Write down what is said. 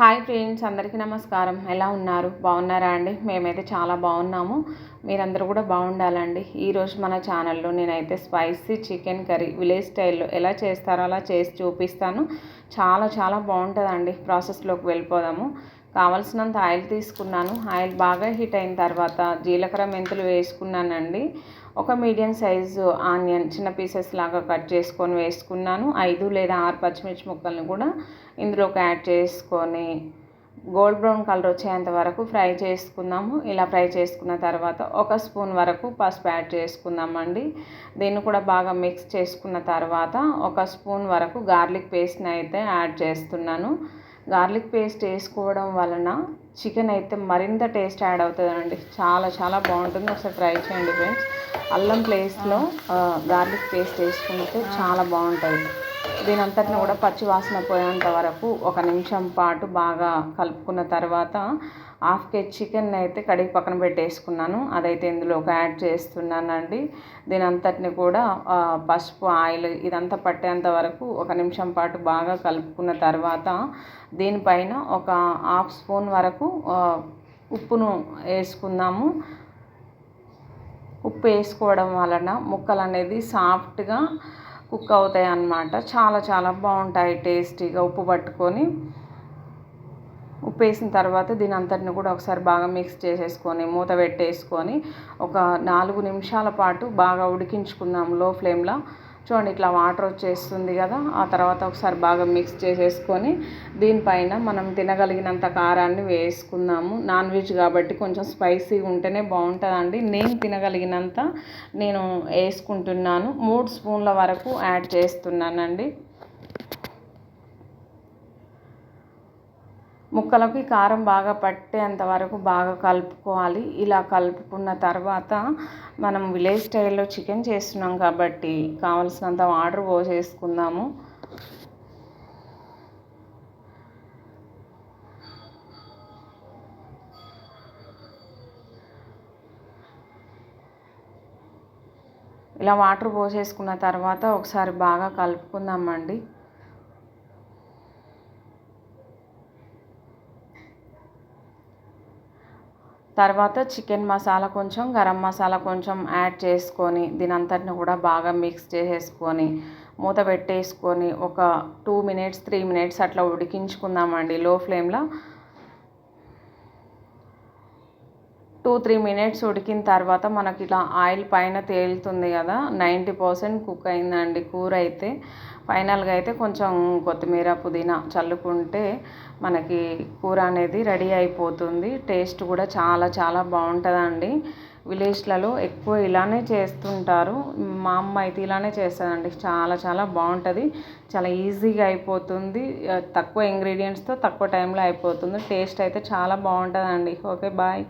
Hi friends అందరికీ నమస్కారం. ఎలా ఉన్నారు? బాగున్నారా అండి? మేమైతే చాలా బాగున్నాము. మీరందరూ కూడా బాగుండాలండి. ఈరోజు మన ఛానల్లో నేనైతే స్పైసీ చికెన్ కర్రీ విలేజ్ స్టైల్లో ఎలా చేస్తారో అలా చేసి చూపిస్తాను. చాలా చాలా బాగుంటుందండి. ప్రాసెస్లోకి వెళ్ళిపోదాము. కావలసినంత ఆయిల్ తీసుకున్నాను. ఆయిల్ బాగా హీట్ అయిన తర్వాత జీలకర్ర మెంతులు వేసుకున్నానండి. ఒక మీడియం సైజు ఆనియన్ చిన్న పీసెస్ లాగా కట్ చేసుకొని వేసుకున్నాను. ఐదు లేదా ఆరు పచ్చిమిర్చి ముక్కలను కూడా ఇందులోకి యాడ్ చేసుకొని గోల్డ్ బ్రౌన్ కలర్ వచ్చేంత వరకు ఫ్రై చేసుకుందాము. ఇలా ఫ్రై చేసుకున్న తర్వాత ఒక స్పూన్ వరకు పసుపు యాడ్ చేసుకుందామండి. దీన్ని కూడా బాగా మిక్స్ చేసుకున్న తర్వాత ఒక స్పూన్ వరకు గార్లిక్ పేస్ట్ని అయితే యాడ్ చేస్తున్నాను. గార్లిక్ పేస్ట్ వేసుకోవడం వలన చికెన్ అయితే మరింత టేస్ట్ యాడ్ అవుతుందండి. చాలా చాలా బాగుంటుంది. ఒకసారి ట్రై చేయండి ఫ్రెండ్స్. అల్లం ప్లేస్లో గార్లిక్ పేస్ట్ వేసుకుంటే చాలా బాగుంటుంది దీని అంతటిని కూడా పచ్చి వాసన పోయేంత వరకు ఒక నిమిషం పాటు బాగా కలుపుకున్న తర్వాత హాఫ్ కేజీ చికెన్ అయితే కడిగి పక్కన పెట్టేసుకున్నాను. అదైతే ఇందులో ఒక యాడ్ చేస్తున్నానండి. దీని అంతటిని కూడా పసుపు ఆయిల్ ఇదంతా పట్టేంత వరకు ఒక నిమిషం పాటు బాగా కలుపుకున్న తర్వాత దీనిపైన ఒక హాఫ్ స్పూన్ వరకు ఉప్పును వేసుకుందాము. ఉప్పు వేసుకోవడం వలన ముక్కలు అనేది సాఫ్ట్గా కుక్ అవుతాయి అన్నమాట చాలా చాలా బాగుంటాయి టేస్టీగా ఉప్పు పట్టుకొని. ఉప్పు వేసిన తర్వాత దీని అంతటిని కూడా ఒకసారి బాగా మిక్స్ చేసేసుకొని మూత పెట్టేసుకొని ఒక నాలుగు నిమిషాల పాటు బాగా ఉడికించుకుందాం లో ఫ్లేమ్లో. చూడండి ఇట్లా వాటర్ వచ్చేస్తుంది కదా ఆ తర్వాత ఒకసారి బాగా మిక్స్ చేసేసుకొని దీనిపైన మనం తినగలిగినంత కారాన్ని వేసుకుందాము. నాన్ వెజ్ కాబట్టి కొంచెం స్పైసీగా ఉంటేనే బాగుంటుందండి. నేను తినగలిగినంత నేను వేసుకుంటున్నాను. మూడు స్పూన్ల వరకు యాడ్ చేస్తున్నానండి. ముక్కలకి కారం బాగా పట్టేంత వరకు బాగా కలుపుకోవాలి. ఇలా కలుపుకున్న తర్వాత మనం విలేజ్ స్టైల్లో చికెన్ చేస్తున్నాం కాబట్టి కావలసినంత వాటర్ పోసేసుకుందాము. ఇలా వాటర్ పోసేసుకున్న తర్వాత ఒకసారి బాగా కలుపుకుందామండి. తర్వాత చికెన్ మసాలా కొంచెం గరం మసాలా కొంచెం యాడ్ చేసుకొని దీని అంతటిని కూడా బాగా మిక్స్ చేసేసుకొని మూత పెట్టేసుకొని ఒక టూ మినిట్స్ త్రీ మినిట్స్ అట్లా ఉడికించుకుందామండి. లో ఫ్లేమ్లో టూ త్రీ మినిట్స్ ఉడికిన తర్వాత మనకి ఇలా ఆయిల్ పైన తేలుతుంది కదా నైంటీ పర్సెంట్ కుక్ అయిందండి కూర అయితే. ఫైనల్గా అయితే కొంచెం కొత్తిమీర పుదీనా చల్లుకుంటే మనకి కూర అనేది రెడీ అయిపోతుంది. టేస్ట్ కూడా చాలా చాలా బాగుంటుందండి. విలేజ్లలో ఎక్కువ ఇలానే చేస్తుంటారు. మా అమ్మ అయితే ఇలానే చేస్తుందండి. చాలా చాలా బాగుంటుంది. చాలా ఈజీగా అయిపోతుంది. తక్కువ ఇంగ్రీడియంట్స్తో తక్కువ టైంలో అయిపోతుంది. టేస్ట్ అయితే చాలా బాగుంటుందండి. Okay bye.